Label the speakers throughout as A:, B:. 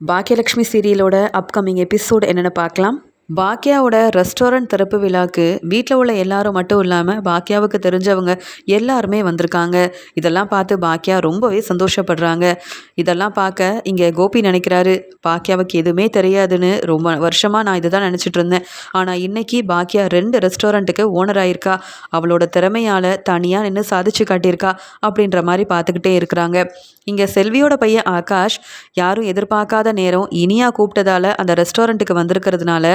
A: Bhagyalakshmi சீரியலோட upcoming episode என்னென்னு பார்க்கலாம். பாக்கியாவோட restaurant திறப்பு விழாக்கு வீட்டில் உள்ள எல்லாரும் மட்டும் இல்லாமல் பாக்கியாவுக்கு தெரிஞ்சவங்க எல்லாருமே வந்திருக்காங்க. இதெல்லாம் பார்த்து பாக்கியா ரொம்பவே சந்தோஷப்படுறாங்க. இதெல்லாம் பார்க்க இங்கே கோபி நினைக்கிறாரு பாக்கியாவுக்கு எதுவுமே தெரியாதுன்னு ரொம்ப வருஷமாக நான் இதுதான் நினச்சிட்டு இருந்தேன். ஆனால் இன்னைக்கு பாக்கியா ரெண்டு ரெஸ்டாரண்ட்டுக்கு ஓனர் ஆயிருக்கா அவளோட திறமையால் தனியாக நின்று சாதிச்சு காட்டியிருக்கா அப்படின்ற மாதிரி பார்த்துக்கிட்டே இருக்கிறாங்க. இங்கே செல்வியோட பையன் ஆகாஷ் யாரும் எதிர்பார்க்காத நேரம் இனியா கூப்பிட்டதால அந்த ரெஸ்டாரண்ட்டுக்கு வந்திருக்கிறதுனால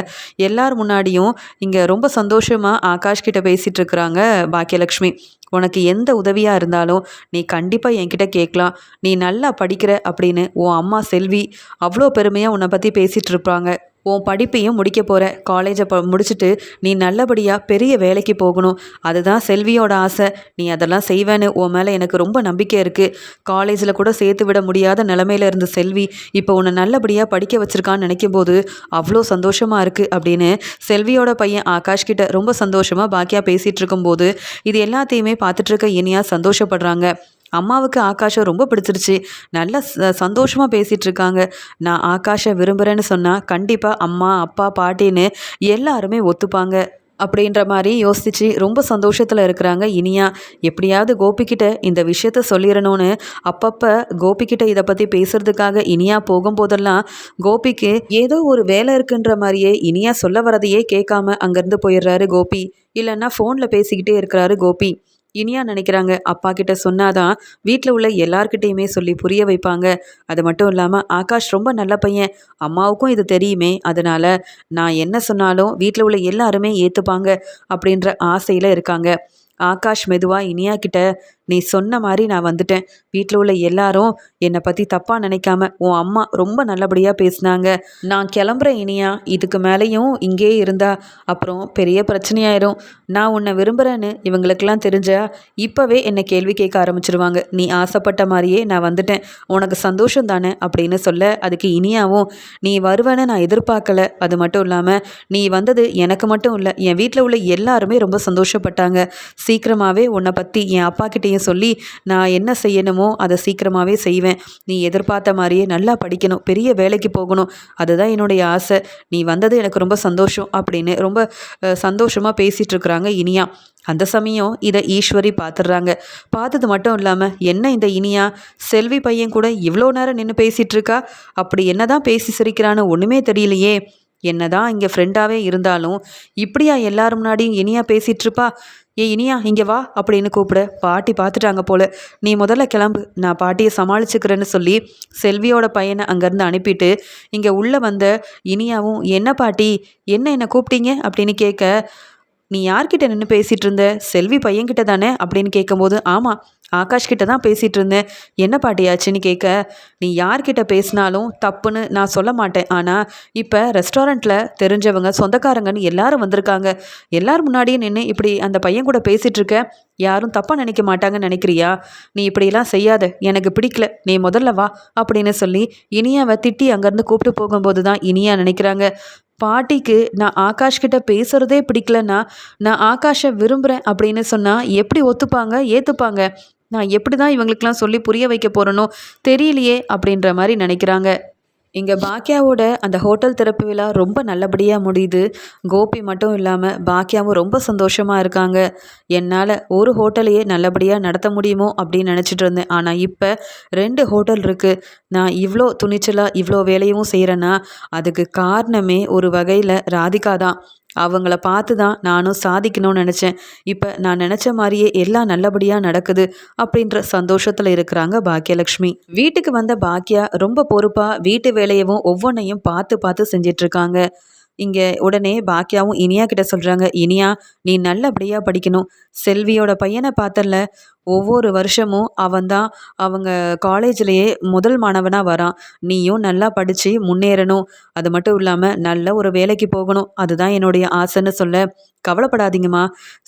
A: எல்லார் முன்னாடியும் இங்கே ரொம்ப சந்தோஷமாக ஆகாஷ் கிட்ட பேசிகிட்டு இருக்கிறாங்க பாக்கியலக்ஷ்மி. உனக்கு எந்த உதவியாக இருந்தாலும் நீ கண்டிப்பாக என்கிட்ட கேட்கலாம். நீ நல்லா படிக்கிற அப்படின்னு உன் அம்மா செல்வி அவ்வளோ பெருமையாக உன்னை பற்றி பேசிகிட்டு இருப்பாங்க. உன் படிப்பையும் முடிக்க போகிற காலேஜை ப முடிச்சுட்டு நீ நல்லபடியாக பெரிய வேலைக்கு போகணும். அதுதான் செல்வியோட ஆசை. நீ அதெல்லாம் செய்வேன்னு உன் மேலே எனக்கு ரொம்ப நம்பிக்கை இருக்குது காலேஜில் கூட சேர்த்து விட முடியாத நிலமையில இருந்த செல்வி இப்போ உன்னை நல்லபடியாக படிக்க வச்சிருக்கான்னு நினைக்கும் போது அவ்வளோ சந்தோஷமாக இருக்குது அப்படின்னு செல்வியோட பையன் ஆகாஷ் கிட்ட ரொம்ப சந்தோஷமாக பாக்கியா பேசிகிட்டு இருக்கும்போது இது எல்லாத்தையுமே பார்த்துட்ருக்க இனியாக சந்தோஷப்படுறாங்க. அம்மாவுக்கு ஆகாஷை ரொம்ப பிடிச்சிருச்சு. நல்லா ச சந்தோஷமாக பேசிகிட்டு இருக்காங்க நான் ஆகாஷை விரும்புகிறேன்னு சொன்னால் கண்டிப்பாக அம்மா அப்பா பாட்டின்னு எல்லாருமே ஒத்துப்பாங்க. அப்படின்ற மாதிரி யோசித்து ரொம்ப சந்தோஷத்தில் இருக்கிறாங்க இனியா. எப்படியாவது கோபிக்கிட்ட இந்த விஷயத்த சொல்லிடணும்னு அப்பப்போ கோபிக்கிட்ட இதை பற்றி பேசுகிறதுக்காக இனியா போகும்போதெல்லாம் கோபிக்கு ஏதோ ஒரு வேலை இருக்குன்ற மாதிரியே இனியா சொல்ல வரதையே கேட்காம அங்கேருந்து போயிடுறாரு கோபி. இல்லைன்னா ஃபோனில் பேசிக்கிட்டே இருக்கிறாரு கோபி. இனியா நினைக்கிறாங்க. அப்பா கிட்ட சொன்னாதான் வீட்டில் உள்ள எல்லார்கிட்டையுமே சொல்லி புரிய வைப்பாங்க. அது மட்டும் இல்லாமல் ஆகாஷ் ரொம்ப நல்ல பையன். அம்மாவுக்கும் இது தெரியுமே. அதனால் நான் என்ன சொன்னாலும் வீட்டில் உள்ள எல்லாருமே ஏற்றுப்பாங்க அப்படின்ற ஆசையில் இருக்காங்க. ஆகாஷ் மெதுவாக இனியா கிட்ட நீ சொன்ன மாதிரி நான் வந்துட்டேன். வீட்டில் உள்ள எல்லாரும் என்னை பற்றி தப்பாக நினைக்காம உன் அம்மா ரொம்ப நல்லபடியாக பேசினாங்க. நான் கிளம்புறேன் இனியா. இதுக்கு மேலேயும் இங்கே இருந்தா அப்புறம் பெரிய பிரச்சனையாயிரும். நான் உன்னை விரும்புகிறேன்னு இவங்களுக்கெல்லாம் தெரிஞ்சா இப்போவே என்னை கேள்வி கேட்க ஆரம்பிச்சிருவாங்க. நீ ஆசைப்பட்ட மாதிரியே நான் வந்துட்டேன். உனக்கு சந்தோஷம் தானே அப்படின்னு சொல்ல அதுக்கு இனியாவும் நீ வருவேன்னு நான் எதிர்பார்க்கல. அது மட்டும் இல்லாமல் நீ வந்தது எனக்கு மட்டும் இல்லை. என் வீட்டில் உள்ள எல்லாருமே ரொம்ப சந்தோஷப்பட்டாங்க. சீக்கிரமாகவே உன்னை பற்றி என் அப்பா கிட்டேயும் சொல்லி நான் என்ன செய்யணுமோ அதை சீக்கிரமாகவே செய்வேன். நீ எதிர்பார்த்த மாதிரியே நல்லா படிக்கணும். பெரிய வேலைக்கு போகணும். அதுதான் என்னுடைய ஆசை. நீ வந்தது எனக்கு ரொம்ப சந்தோஷம் அப்படின்னு ரொம்ப சந்தோஷமாக பேசிகிட்டு இருக்கிறாங்க இனியா. அந்த சமயம் இதை ஈஸ்வரி பார்த்துடுறாங்க பார்த்தது மட்டும் இல்லாமல் என்ன இந்த இனியா? செல்வி பையன் கூட இவ்வளோ நேரம் நின்று பேசிகிட்டு இருக்கா அப்படி என்ன தான் பேசி சிரிக்கிறான்னு ஒன்றுமே தெரியலையே. என்னதான் இங்கே ஃப்ரெண்டாகவே இருந்தாலும் இப்படியா எல்லாரும் முன்னாடியும் இனியா பேசிகிட்டு இருப்பா ஏ இனியா இங்கே வா அப்படின்னு கூப்பிட பாட்டி பார்த்துட்டாங்க போல. நீ முதல்ல கிளம்பு நான் பாட்டியை சமாளிச்சுக்கிறேன்னு சொல்லி செல்வியோட பையனை அங்கேருந்து அனுப்பிட்டு இங்கே உள்ளே வந்த இனியாவும் என்ன பாட்டி என்ன என்னை கூப்பிட்டீங்க? அப்படின்னு கேட்க நீ யார்கிட்ட நின்று பேசிகிட்டு இருந்த? செல்வி பையன்கிட்ட தானே? அப்படின்னு கேட்கும்போது ஆமாம் ஆகாஷ் கிட்ட தான் பேசிகிட்டு இருந்தேன். என்ன பாட்டியாச்சுன்னு கேட்க நீ யார்கிட்ட பேசினாலும் தப்புன்னு நான் சொல்ல மாட்டேன். ஆனால் இப்போ ரெஸ்டாரண்ட்டில் தெரிஞ்சவங்க சொந்தக்காரங்கன்னு எல்லாரும் வந்திருக்காங்க. எல்லாரும் முன்னாடியும் நின்று இப்படி அந்த பையன் கூட பேசிகிட்டு இருக்க யாரும் தப்பாக நினைக்க மாட்டாங்கன்னு நினைக்கிறியா? நீ இப்படியெல்லாம் செய்யாத. எனக்கு பிடிக்கல. நீ முதல்ல வா அப்படின்னு சொல்லி இனியாவை திட்டி அங்கேருந்து கூப்பிட்டு போகும்போது தான் இனியா நினைக்கிறாங்க. பாட்டிக்கு நான் ஆகாஷ் கிட்ட பேசுகிறதே பிடிக்கலன்னா நான் ஆகாஷை விரும்புகிறேன் அப்படின்னு சொன்னால் எப்படி ஒத்துப்பாங்க? ஏற்றுப்பாங்க நான் எப்படி தான் இவங்களுக்கெல்லாம் சொல்லி புரிய வைக்க போகிறேனோ தெரியலையே அப்படின்ற மாதிரி நினைக்கிறாங்க. இங்கே பாக்கியாவோட அந்த ஹோட்டல் திறப்பு விழா ரொம்ப நல்லபடியாக முடியுது. கோபி மட்டும் இல்லாமல் பாக்கியாவும் ரொம்ப சந்தோஷமாக இருக்காங்க. என்னால் ஒரு ஹோட்டலையே நல்லபடியாக நடத்த முடியுமோ அப்படின்னு நினச்சிட்டு இருந்தேன். ஆனால் இப்போ ரெண்டு ஹோட்டல் இருக்குது நான் இவ்வளோ துணிச்சலாக இவ்வளோ வேலையும் செய்கிறேன்னா அதுக்கு காரணமே ஒரு வகையில் ராதிகா தான் அவங்கள பார்த்து தான் நானும் சாதிக்கணும்னு நினச்சேன். இப்போ நான் நினச்ச மாதிரியே எல்லாம் நல்லபடியாக நடக்குது அப்படின்ற சந்தோஷத்தில் இருக்கிறாங்க பாக்கியலக்ஷ்மி. வீட்டுக்கு வந்த பாக்கியா ரொம்ப பொறுப்பாக வீட்டு வேலையவும் ஒவ்வொன்றையும் பார்த்து பார்த்து செஞ்சிட்ருக்காங்க. இங்கே உடனே பாக்கியாவும் இனியா கிட்ட சொல்கிறாங்க இனியா நீ நல்லபடியாக படிக்கணும். செல்வியோட பையனை பார்த்தல ஒவ்வொரு வருஷமும் அவன் தான் அவங்க காலேஜ்லேயே முதல் மாணவனாக வரான். நீயும் நல்லா படித்து முன்னேறணும். அது மட்டும் இல்லாமல் நல்ல ஒரு வேலைக்கு போகணும். அதுதான் என்னுடைய ஆசைன்னு சொல்ல கவலைப்படாதீங்கம்மா.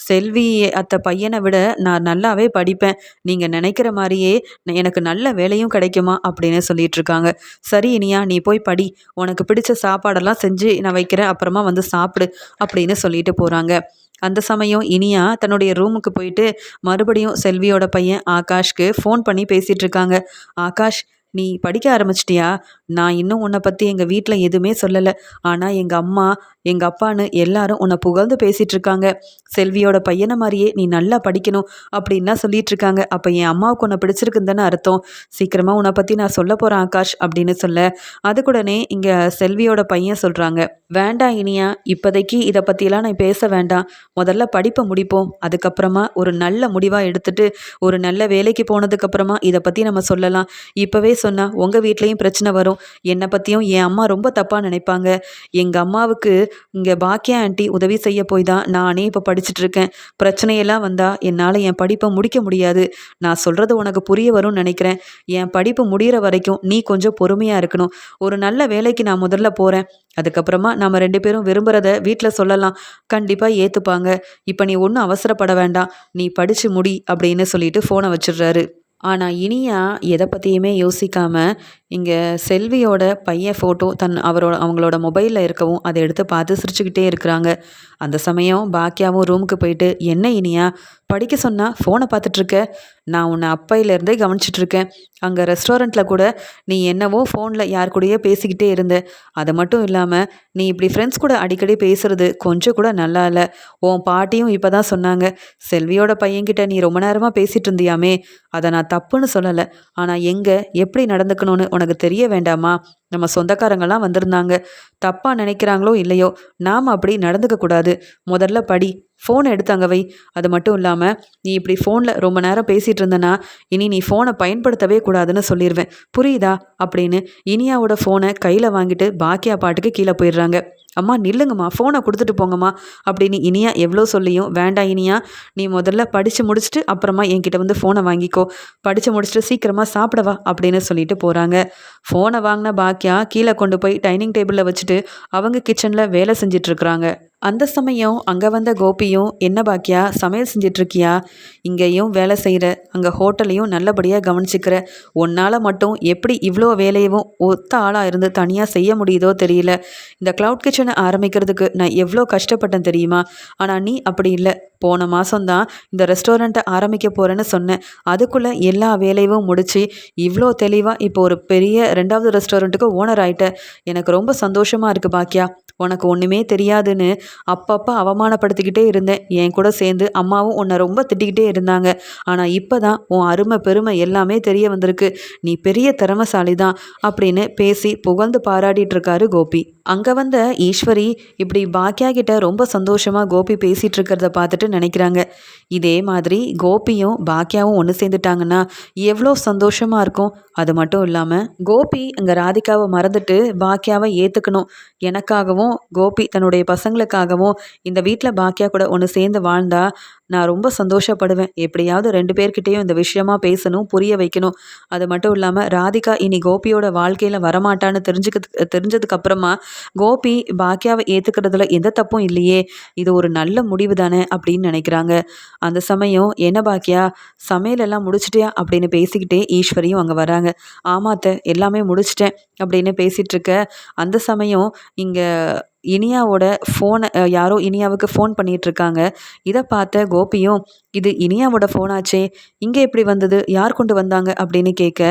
A: செல்வி அத்த பையனை விட நான் நல்லாவே படிப்பேன். நீங்கள் நினைக்கிற மாதிரியே எனக்கு நல்ல வேலையும் கிடைக்குமா அப்படின்னு சொல்லிட்டு இருக்காங்க. சரி இனியா நீ போய் படி. உனக்கு பிடிச்ச சாப்பாடெல்லாம் செஞ்சு நான் வைக்கிறேன். அப்புறமா வந்து சாப்பிடு அப்படின்னு சொல்லிட்டு போகிறாங்க அந்த சமயம் இனியா தன்னுடைய ரூமுக்கு போயிட்டு மறுபடியும் செல்வியோட பையன் ஆகாஷ்க்கு ஃபோன் பண்ணி பேசிகிட்டு இருக்காங்க. ஆகாஷ் நீ படிக்க ஆரம்பிச்சிட்டியா? நான் இன்னும் உன்னை பற்றி எங்கள் வீட்டில் எதுவுமே சொல்லலை. ஆனால் எங்கள் அம்மா எங்கள் அப்பான்னு எல்லாரும் உன்னை புகழ்ந்து பேசிகிட்டு இருக்காங்க செல்வியோட பையனை மாதிரியே நீ நல்லா படிக்கணும் அப்படின்னா சொல்லிட்டு இருக்காங்க அப்போ என் அம்மாவுக்கு உன்னை பிடிச்சிருக்குன்னு தானே அர்த்தம்? சீக்கிரமாக உன்னை பற்றி நான் சொல்ல போகிறேன் ஆகாஷ் அப்படின்னு சொல்ல. அதுக்குடனே இங்கே செல்வியோட பையன் சொல்கிறாங்க வேண்டாம் இனியா இப்போதைக்கு இதை பற்றியெல்லாம் நான் பேச வேண்டாம். முதல்ல படிப்பை முடிப்போம். அதுக்கப்புறமா ஒரு நல்ல முடிவாக எடுத்துட்டு ஒரு நல்ல வேலைக்கு போனதுக்கப்புறமா இதை பற்றி நம்ம சொல்லலாம். இப்போவே சொன்னால் உங்கள் வீட்லேயும் பிரச்சனை வரும். என்னை பற்றியும் என் அம்மா ரொம்ப தப்பாக நினைப்பாங்க. எங்கள் அம்மாவுக்கு இங்கே பாக்கியா ஆண்டி உதவி செய்ய போய் தான் நானே இப்போ படிச்சுட்டு இருக்கேன் பிரச்சனையெல்லாம் வந்தால் என்னால் என் படிப்பை முடிக்க முடியாது. நான் சொல்கிறது உனக்கு புரிய வரும்னு நினைக்கிறேன். என் படிப்பு முடிகிற வரைக்கும் நீ கொஞ்சம் பொறுமையாக இருக்கணும். ஒரு நல்ல வேலைக்கு நான் முதல்ல போகிறேன் அதுக்கப்புறமா நம்ம ரெண்டு பேரும் விரும்புகிறத வீட்டில் சொல்லலாம். கண்டிப்பாக ஏற்றுப்பாங்க இப்போ நீ ஒன்றும் அவசரப்பட வேண்டாம். நீ படித்து முடி அப்படின்னு சொல்லிட்டு ஃபோனை வச்சிடுறாரு. ஆனால் இனியா எதை பற்றியுமே யோசிக்காமல் இங்கே செல்வியோட பையன் ஃபோட்டோ தன் அவரோட அவங்களோட மொபைலில் இருக்கவும் அதை எடுத்து பார்த்து சிரிச்சுக்கிட்டே இருக்கிறாங்க. அந்த சமயம் பாக்கியாவும் ரூமுக்கு போயிட்டு என்ன இனியா படிக்க சொன்னால் ஃபோனை பார்த்துட்ருக்க. நான் உன்னை அப்பையிலேருந்தே கவனிச்சிட்ருக்கேன். அங்கே ரெஸ்டாரண்ட்டில் கூட நீ என்னவோ ஃபோனில் யார் கூடயோ பேசிக்கிட்டே இருந்த. அது மட்டும் இல்லாமல் நீ இப்படி ஃப்ரெண்ட்ஸ் கூட அடிக்கடி பேசுகிறது கொஞ்சம் கூட நல்லா இல்லை. உன் பாட்டியும் இப்போ தான் சொன்னாங்க செல்வியோட பையன்கிட்ட நீ ரொம்ப நேரமாக பேசிகிட்டு இருந்தியாமே அதை நான் தப்புன்னு சொல்லலை. ஆனால் எங்கே எப்படி நடந்துக்கணும்னு உனக்கு தெரிய வேண்டாமா? நம்ம சொந்தக்காரங்கெல்லாம் வந்திருந்தாங்க. தப்பாக நினைக்கிறாங்களோ இல்லையோ நாம் அப்படி நடந்துக்கக்கூடாது முதல்ல படி. ஃபோனை எடுத்தாங்க வை. அது மட்டும் இல்லாமல் நீ இப்படி ஃபோனில் ரொம்ப நேரம் பேசிகிட்டு இருந்தனா இனி நீ ஃபோனை பயன்படுத்தவே கூடாதுன்னு சொல்லிடுவேன் புரியுதா? அப்படின்னு இனியாவோட ஃபோனை கையில் வாங்கிட்டு பாக்கியா பாட்டுக்கு கீழே போயிடுறாங்க. அம்மா நில்லுங்கம்மா ஃபோனை கொடுத்துட்டு போங்கம்மா அப்படின்னு இனியா எவ்வளோ சொல்லியும் வேண்டாம் இனியா நீ முதல்ல படித்து முடிச்சுட்டு அப்புறமா என்கிட்ட வந்து ஃபோனை வாங்கிக்கோ. படித்து முடிச்சுட்டு சீக்கிரமாக சாப்பிடவா அப்படின்னு சொல்லிட்டு போகிறாங்க ஃபோனை வாங்கின பாக்கியா கீழே கொண்டு போய் டைனிங் டேபிளில் வச்சுட்டு அவங்க கிச்சனில் வேலை செஞ்சிட்ருக்குறாங்க அந்த சமயம் அங்கே வந்த கோபியும் என்ன பாக்கியா? சமையல் செஞ்சிட்ருக்கியா? இங்கேயும் வேலை செய்கிற அங்கே ஹோட்டலையும் நல்லபடியாக கவனிச்சிக்கிற. உன்னால் மட்டும் எப்படி இவ்வளோ வேலையவும் ஒத்த ஆளாக இருந்து தனியாக செய்ய முடியுதோ தெரியல. இந்த க்ளவுட் கிச்சனை ஆரம்பிக்கிறதுக்கு நான் எவ்வளோ கஷ்டப்பட்டேன் தெரியுமா? ஆனால் நீ அப்படி இல்லை. போன மாதம்தான் இந்த ரெஸ்டாரண்ட்டை ஆரம்பிக்க போகிறேன்னு சொன்னேன். அதுக்குள்ளே எல்லா வேலையும் முடித்து இவ்வளோ தெளிவாக இப்போ ஒரு பெரிய ரெண்டாவது ரெஸ்டாரண்ட்டுக்கு ஓனர் ஆகிட்ட எனக்கு ரொம்ப சந்தோஷமாக இருக்குது பாக்கியா. உனக்கு ஒன்றுமே தெரியாதுன்னு அப்பப்போ அவமானப்படுத்திக்கிட்டே இருந்தேன். என் கூட சேர்ந்து அம்மாவும் உன்னை ரொம்ப திட்டிக்கிட்டே இருந்தாங்க. ஆனால் இப்போ தான் உன் அருமை பெருமை எல்லாமே தெரிய வந்திருக்கு. நீ பெரிய திறமசாலி தான் அப்படின்னு பேசி புகழ்ந்து பாராட்டிட்டு இருக்காரு கோபி. அங்கே வந்த ஈஸ்வரி இப்படி பாக்கியா கிட்ட ரொம்ப சந்தோஷமாக கோபி பேசிகிட்டு இருக்கிறத பார்த்துட்டு நினைக்கிறாங்க. இதே மாதிரி கோபியும் பாக்கியாவும் ஒன்று சேர்ந்துட்டாங்கன்னா எவ்வளோ சந்தோஷமாக இருக்கும். அது மட்டும் இல்லாமல் கோபி அங்கே ராதிகாவை மறந்துட்டு பாக்கியாவை ஏற்றுக்கணும் எனக்காகவும் கோபி தன்னுடைய பசங்களுக்காக ஆகவும் இந்த வீட்டில் பாக்கியா கூட ஒன்று சேர்ந்து வாழ்ந்தா நான் ரொம்ப சந்தோஷப்படுவேன். எப்படியாவது ரெண்டு பேர்கிட்டையும் இந்த விஷயமா பேசணும் புரிய வைக்கணும். அது மட்டும் இல்லாமல் ராதிகா இனி கோபியோட வாழ்க்கையில் வரமாட்டான்னு தெரிஞ்சுக்க தெரிஞ்சதுக்கப்புறமா கோபி பாக்கியாவை ஏற்றுக்கிறதுல எந்த தப்பும் இல்லையே. இது ஒரு நல்ல முடிவு தானே அப்படின்னு நினைக்கிறாங்க. அந்த சமயம் என்ன பாக்கியா சமையலெல்லாம் முடிச்சிட்டியா? அப்படின்னு பேசிக்கிட்டே ஈஸ்வரியும் அங்கே வராங்க. ஆமாத்த எல்லாமே முடிச்சிட்டேன் அப்படின்னு பேசிகிட்டு இருக்க அந்த சமயம் இங்கே இனியாவோட ஃபோனை யாரோ இனியாவுக்கு ஃபோன் பண்ணிகிட்ருக்காங்க இதை பார்த்த கோபியும் இது இனியாவோட ஃபோனாச்சே இங்கே எப்படி வந்தது? யார் கொண்டு வந்தாங்க? அப்படின்னு கேட்க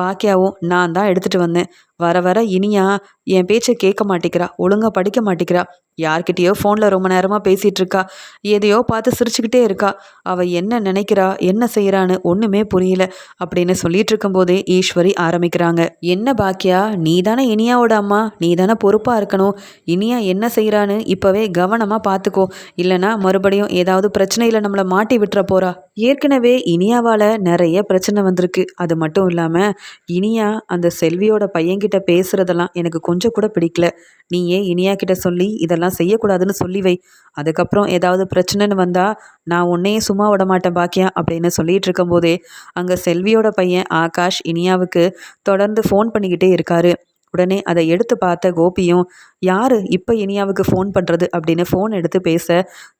A: பாக்கியாவும் நான் தான் எடுத்துகிட்டு வந்தேன். வர வர இனியா என் பேச்சை கேட்க மாட்டேங்கிறா ஒழுங்காக படிக்க மாட்டேங்கிறா. யார்கிட்டயோ ஃபோனில் ரொம்ப நேரமாக பேசிகிட்டு இருக்கா. எதையோ பார்த்து சிரிச்சுக்கிட்டே இருக்கா. அவள் என்ன நினைக்கிறா? என்ன செய்கிறான்னு ஒன்றுமே புரியல. அப்படின்னு சொல்லிட்டு இருக்கும்போதே ஈஸ்வரி ஆரம்பிக்கிறாங்க. என்ன பாக்கியா நீ தானே இனியாவோட அம்மா. நீ தானே பொறுப்பாக இருக்கணும். இனியா என்ன செய்கிறான்னு இப்போவே கவனமாக பார்த்துக்கோ. இல்லைனா மறுபடியும் ஏதாவது பிரச்சனையில் நம்மளை மாட்டி விட்டுற போகிறா ஏற்கனவே இனியாவால் நிறைய பிரச்சனை வந்திருக்கு. அது மட்டும் இல்லாமல் இனியா அந்த செல்வியோட பையன்கிட்ட பேசுகிறதெல்லாம் எனக்கு கொஞ்சம் கூட பிடிக்கல. நீ ஏன் இனியா கிட்ட சொல்லி இதெல்லாம் செய்யக்கூடாதுன்னு சொல்லி வை. அதுக்கப்புறம் ஏதாவது பிரச்சனைன்னு வந்தால் நான் உன்னையே சும்மா விட மாட்டேன் பாக்கியா அப்படின்னு சொல்லிட்டு இருக்கும்போதே அங்கே செல்வியோட பையன் ஆகாஷ் இனியாவுக்கு தொடர்ந்து ஃபோன் பண்ணிக்கிட்டே இருக்காரு. உடனே அதை எடுத்து பார்த்த கோபியும் யார் இப்போ இனியாவுக்கு ஃபோன் பண்ணுறது அப்படின்னு ஃபோன் எடுத்து பேச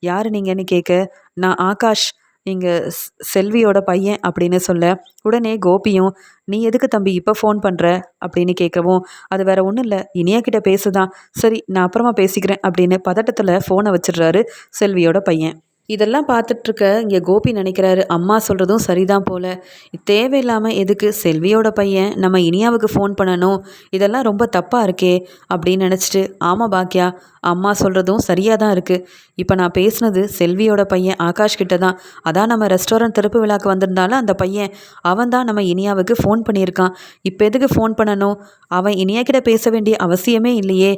A: யார் நீங்கன்னு கேட்க நான் ஆகாஷ் நீங்கள் செல்வியோட பையன் அப்படின்னு சொல்ல உடனே கோபியும் நீ எதுக்கு தம்பி இப்போ ஃபோன் பண்ணுற அப்படின்னு கேட்கவும் அது வேற ஒன்றும் இல்லை இனியா கிட்ட பேசுதான். சரி நான் அப்புறமா பேசிக்கிறேன் அப்படின்னு பதட்டத்தில் ஃபோனை வச்சிடுறாரு செல்வியோட பையன். இதெல்லாம் பார்த்துட்ருக்க இங்கே கோபி நினைக்கிறாரு. அம்மா சொல்கிறதும் சரிதான் போல். தேவையில்லாமல் எதுக்கு செல்வியோட பையன்? நம்ம இனியாவுக்கு ஃபோன் பண்ணணும். இதெல்லாம் ரொம்ப தப்பாக இருக்கே அப்படின்னு நினச்சிட்டு ஆமாம் பாக்கியா அம்மா சொல்கிறதும் சரியாக தான் இருக்குது இப்போ நான் பேசுனது செல்வியோட பையன் ஆகாஷ் கிட்ட தான் அதான் நம்ம ரெஸ்டாரண்ட் திறப்பு விழாக்கு வந்திருந்தாலும் அந்த பையன். அவன் தான் நம்ம இனியாவுக்கு ஃபோன் பண்ணியிருக்கான். இப்போ எதுக்கு ஃபோன் பண்ணணும்? அவன் இனியா கிட்ட பேச வேண்டிய அவசியமே இல்லையே.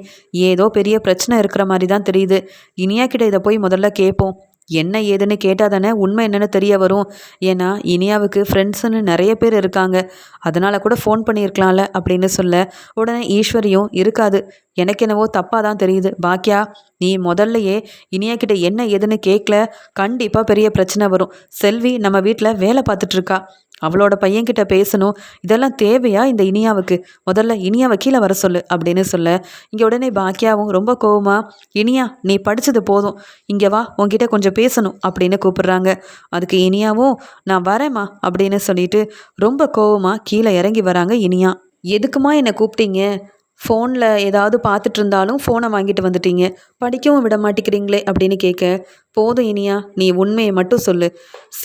A: ஏதோ பெரிய பிரச்சனை இருக்கிற மாதிரி தான் தெரியுது. இனியா கிட்ட இதை போய் முதல்ல கேட்போம். என்ன ஏதுன்னு கேட்டால் தானே உண்மை என்னென்னு தெரிய வரும். ஏன்னா இனியாவுக்கு ஃப்ரெண்ட்ஸுன்னு நிறைய பேர் இருக்காங்க. அதனால் கூட ஃபோன் பண்ணியிருக்கலாம்ல அப்படின்னு சொல்ல உடனே ஈஸ்வரியும் இருக்காது. எனக்கு என்னவோ தப்பாக தான் தெரியுது. பாக்கியா நீ முதல்லையே இனியா கிட்ட என்ன ஏதுன்னு கேட்கல கண்டிப்பாக பெரிய பிரச்சனை வரும். செல்வி நம்ம வீட்டில் வேலை பார்த்துட்ருக்கா அவளோட பையன்கிட்ட பேசணும். இதெல்லாம் தேவையா இந்த இனியாவுக்கு? முதல்ல இனியாவை கீழே வர சொல்லு அப்படின்னு சொல்ல. இங்கே உடனே பாக்கியாவும் ரொம்ப கோவமா இனியா நீ படித்தது போதும். இங்கே வா உங்ககிட்ட கொஞ்சம் பேசணும் அப்படின்னு கூப்பிடுறாங்க. அதுக்கு இனியாவும் நான் வரேம்மா அப்படின்னு சொல்லிட்டு ரொம்ப கோவமா கீழே இறங்கி வராங்க இனியா. எதுக்குமா என்னை கூப்பிட்டீங்க? ஃபோனில் ஏதாவது பார்த்துட்டு இருந்தாலும் ஃபோனை வாங்கிட்டு வந்துட்டீங்க. படிக்கவும் விட மாட்டேங்கிறீங்களே அப்படின்னு கேட்க போதும் இனியா நீ உண்மையை மட்டும் சொல்லு.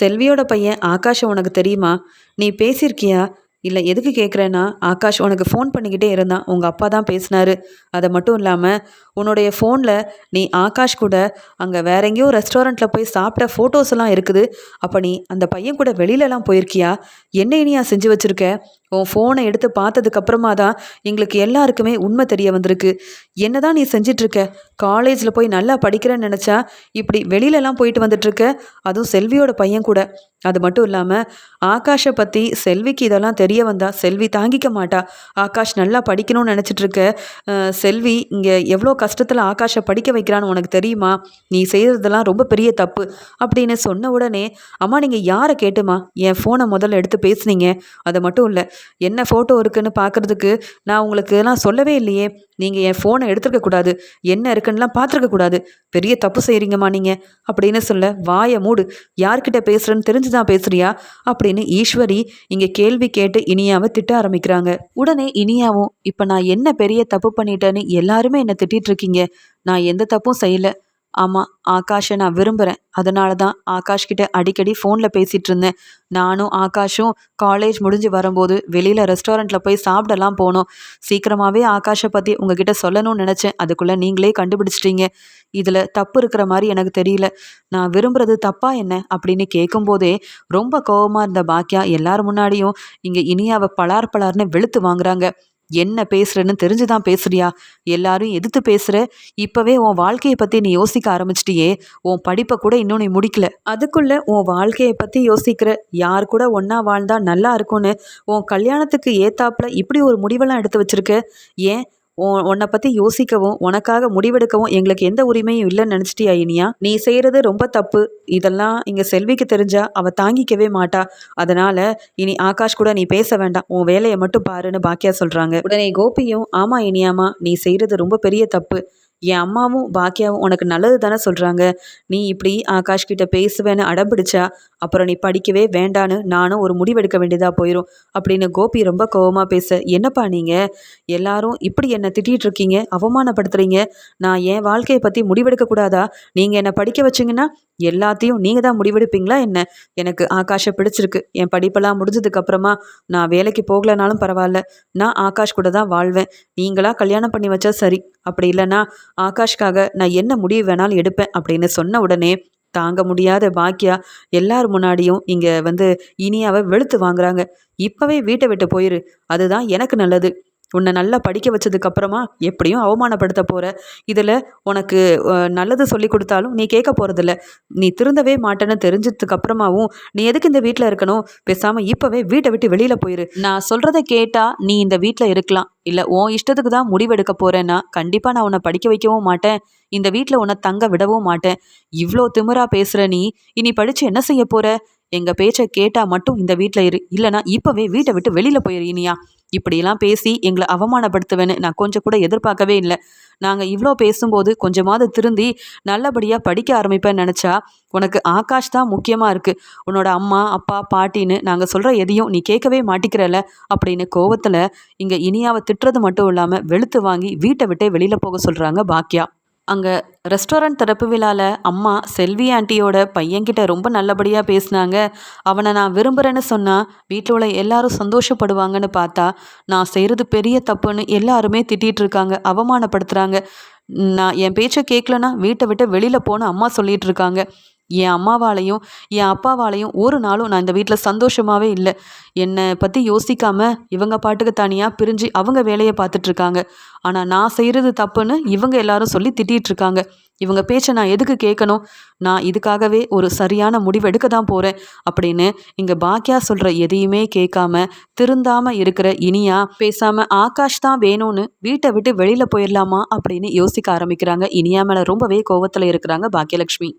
A: செல்வியோட பையன் ஆகாஷம் உனக்கு தெரியுமா? நீ பேசியிருக்கியா? இல்லை எதுக்கு கேட்குறேன்னா ஆகாஷ் உனக்கு ஃபோன் பண்ணிக்கிட்டே இருந்தான். உங்கள் அப்பா தான் பேசினாரு. அதை மட்டும் இல்லாமல் உன்னுடைய ஃபோனில் நீ ஆகாஷ் கூட அங்கே வேற எங்கேயோ ரெஸ்டாரண்ட்டில் போய் சாப்பிட்ட ஃபோட்டோஸ் எல்லாம் இருக்குது. அப்போ நீ அந்த பையன் கூட வெளியிலலாம் போயிருக்கியா? என்ன இனியா செஞ்சு வச்சுருக்க? உன் ஃபோனை எடுத்து பார்த்ததுக்கப்புறமா தான் எங்களுக்கு எல்லாருக்குமே உண்மை தெரிய வந்திருக்கு. என்ன தான் நீ செஞ்சிட்ருக்க காலேஜில் போய் நல்லா படிக்கிறேன்னு நினச்சா இப்படி வெளியிலலாம் போயிட்டு வந்துட்டுருக்க அதுவும் செல்வியோட பையன் கூட. அது மட்டும் இல்லாமல் ஆகாஷை பற்றி செல்விக்கு இதெல்லாம் தெரிய வந்தால் செல்வி தாங்கிக்க மாட்டா. ஆகாஷ் நல்லா படிக்கணும்னு நினச்சிட்ருக்க செல்வி இங்கே எவ்வளோ கஷ்டத்தில் ஆகாஷை படிக்க வைக்கிறான்னு உனக்கு தெரியுமா? நீ செய்கிறதெல்லாம் ரொம்ப பெரிய தப்பு அப்படின்னு சொன்ன உடனே அம்மா நீங்கள் யாரை கேட்டுமா? என் ஃபோனை முதல்ல எடுத்து பேசுனீங்க. அது மட்டும் இல்லை என்ன ஃபோட்டோ இருக்குன்னு பார்க்குறதுக்கு நான் உங்களுக்கு எல்லாம் சொல்லவே இல்லையே. நீங்கள் என் ஃபோனை எடுத்துருக்க கூடாது. என்ன இருக்குன்னுலாம் பார்த்துருக்க கூடாது. பெரிய தப்பு செய்கிறீங்கம்மா நீங்கள் அப்படின்னு சொல்ல வாயை மூடு. யார்கிட்ட பேசுகிறேன்னு தெரிஞ்சு தான் பேசுறியா? அப்படின்னு ஈஸ்வரி இங்கே கேள்வி கேட்டு இனியாவை திட்ட ஆரம்பிக்கிறாங்க. உடனே இனியாவும் இப்போ நான் என்ன பெரிய தப்பு பண்ணிட்டேன்னு எல்லாருமே என்னை திட்டிகிட்டு இருக்கீங்க. நான் எந்த தப்பும் செய்யலை. ஆமாம் ஆகாஷை நான் விரும்புகிறேன் அதனால தான் ஆகாஷ் கிட்ட அடிக்கடி ஃபோனில் பேசிகிட்டு இருந்தேன். நானும் ஆகாஷும் காலேஜ் முடிஞ்சு வரும்போது வெளியில் ரெஸ்டாரண்ட்டில் போய் சாப்பிடலாம் போனோம். சீக்கிரமாகவே ஆகாஷை பற்றி உங்ககிட்ட சொல்லணும்னு நினச்சேன். அதுக்குள்ளே நீங்களே கண்டுபிடிச்சிட்டீங்க. இதில் தப்பு இருக்கிற மாதிரி எனக்கு தெரியல. நான் விரும்புறது தப்பா என்ன? அப்படின்னு கேட்கும்போதே ரொம்ப கோபமாக இருந்த பாக்கியா எல்லார் முன்னாடியும் இங்கே இனியாவை பலார் பலார்னு வெளுத்து வாங்குறாங்க. என்ன பேசுறேன்னு தெரிஞ்சுதான் பேசுறியா? எல்லாரும் எதிர்த்து பேசுற இப்பவே உன் வாழ்க்கையை பத்தி நீ யோசிக்க ஆரம்பிச்சிட்டியே உன் படிப்பை கூட இன்னும் நீ முடிக்கல. அதுக்குள்ள உன் வாழ்க்கையை பத்தி யோசிக்கிற யார் கூட ஒன்னா வாழ்ந்தா நல்லா இருக்கும்னு உன் கல்யாணத்துக்கு ஏத்தாப்புல இப்படி ஒரு முடிவெல்லாம் எடுத்து வச்சிருக்க? ஏன் உன்னை பற்றி யோசிக்கவும் உனக்காக முடிவெடுக்கவும் எங்களுக்கு எந்த உரிமையும் இல்லைன்னு நினச்சிட்டியா இனியா? நீ செய்கிறது ரொம்ப தப்பு. இதெல்லாம் இங்கே செல்விக்கு தெரிஞ்சா அவள் தாங்கிக்கவே மாட்டா. அதனால் இனி ஆகாஷ் கூட நீ பேச வேண்டாம். உன் வேலையை மட்டும் பாருன்னு பாக்கியா சொல்கிறாங்க உடனே கோபியும் ஆமாம் இனியாமா நீ செய்கிறது ரொம்ப பெரிய தப்பு. என் அம்மாவும் பாக்கியாவும் உனக்கு நல்லது தானே சொல்கிறாங்க நீ இப்படி ஆகாஷ் கிட்ட பேசுவேன்னு அடம்பிடிச்சா அப்புறம் நீ படிக்கவே வேண்டான்னு நானும் ஒரு முடிவெடுக்க வேண்டியதாக போயிடும் அப்படின்னு கோபி ரொம்ப கோபமாக பேச என்னப்பா நீங்கள் எல்லாரும் இப்படி என்னை திட்டிகிட்டு இருக்கீங்க? அவமானப்படுத்துறீங்க? நான் என் வாழ்க்கையை பற்றி முடிவெடுக்கக்கூடாதா நீங்கள் என்னை படிக்க வச்சிங்கன்னா எல்லாத்தையும் நீங்கள் தான் முடிவெடுப்பீங்களா என்ன? எனக்கு ஆகாஷை பிடிச்சிருக்கு. என் படிப்பெல்லாம் முடிஞ்சதுக்கப்புறமா நான் வேலைக்கு போகலனாலும் பரவாயில்ல. நான் ஆகாஷ் கூட தான் வாழ்வேன். நீங்களா கல்யாணம் பண்ணி வச்சா சரி. அப்படி இல்லைன்னா ஆகாஷ்காக நான் என்ன முடிவு வேணாலும் எடுப்பேன் அப்படின்னு சொன்ன உடனே தாங்க முடியாத பாக்கியா எல்லார் முன்னாடியும் இங்கே வந்து இனியாவை வெளுத்து வாங்குறாங்க. இப்போவே வீட்டை விட்டு போயிரு. அதுதான் எனக்கு நல்லது. உன்னை நல்லா படிக்க வச்சதுக்கு அப்புறமா எப்படியும் அவமானப்படுத்த போகிற இதில் உனக்கு நல்லது சொல்லி கொடுத்தாலும் நீ கேட்க போகிறதில்ல நீ திருந்தவே மாட்டேன்னு தெரிஞ்சதுக்கு அப்புறமாவும் நீ எதுக்கு இந்த வீட்டில் இருக்கணும்? பேசாமல் இப்போவே வீட்டை விட்டு வெளியில் போயிரு. நான் சொல்கிறத கேட்டால் நீ இந்த வீட்டில் இருக்கலாம். இல்லை உன் இஷ்டத்துக்கு தான் முடிவெடுக்க போகிறேன்னா கண்டிப்பாக நான் உன்னை படிக்க வைக்கவும் மாட்டேன். இந்த வீட்டில் உன்னை தங்க விடவும் மாட்டேன். இவ்வளோ திமிரா பேசுகிற நீ இனி படித்து என்ன செய்ய போகிற எங்கள் பேச்சை கேட்டால் மட்டும் இந்த வீட்டில் இரு. இல்லைனா இப்போவே வீட்டை விட்டு வெளியில் போயிரு இனியா. இப்படியெல்லாம் பேசி எங்களை அவமானப்படுத்துவேன்னு நான் கொஞ்சம் கூட எதிர்பார்க்கவே இல்லை. நாங்கள் இவ்வளோ பேசும்போது கொஞ்சமாவது திருந்தி நல்லபடியாக படிக்க ஆரம்பிப்பேன்னு நினச்சா உனக்கு ஆகாஷ் தான் முக்கியமாக இருக்குது உன்னோட அம்மா அப்பா பாட்டின்னு நாங்கள் சொல்கிற எதையும் நீ கேட்கவே மாட்டிக்கிறல அப்படின்னு கோவத்தில் இங்கே இனியாவை திட்டுறது மட்டும் இல்லாமல் வெளுத்து வாங்கி வீட்டை விட்டே வெளியில் போக சொல்கிறாங்க பாக்கியா அங்கே ரெஸ்டாரண்ட் திறப்பு விழாவில் அம்மா செல்வி ஆண்டியோட பையன்கிட்ட ரொம்ப நல்லபடியாக பேசினாங்க. அவனை நான் விரும்புகிறேன்னு சொன்னால் வீட்டில் உள்ள எல்லாரும் சந்தோஷப்படுவாங்கன்னு பார்த்தா நான் செய்கிறது பெரிய தப்புன்னு எல்லாருமே திட்டிகிட்டு இருக்காங்க அவமானப்படுத்துகிறாங்க நான் என் பேச்சை கேட்கலன்னா வீட்டை விட்டு வெளியில் போன அம்மா சொல்லிகிட்டு இருக்காங்க. என் அம்மாவாலையும் என் அப்பாவாலையும் ஒரு நாளும் நான் இந்த வீட்டில் சந்தோஷமாகவே இல்லை. என்னை பற்றி யோசிக்காமல் இவங்க பாட்டுக்கு தனியாக பிரிஞ்சு அவங்க வேலையை பார்த்துட்ருக்காங்க. ஆனால் நான் செய்கிறது தப்புன்னு இவங்க எல்லாரும் சொல்லி திட்டிகிட்ருக்காங்க இவங்க பேச்சை நான் எதுக்கு கேட்கணும் நான் இதுக்காகவே ஒரு சரியான முடிவெடுக்க தான் போகிறேன் அப்படின்னு இங்கே பாக்கியா சொல்கிற எதையுமே கேட்காம திருந்தாமல் இருக்கிற இனியா பேசாமல் ஆகாஷ் தான் வேணும்னு வீட்டை விட்டு வெளியில் போயிடலாமா அப்படின்னு யோசிக்க ஆரம்பிக்கிறாங்க. இனியா மேலே ரொம்பவே கோவத்தில் இருக்கிறாங்க பாக்கியலட்சுமி.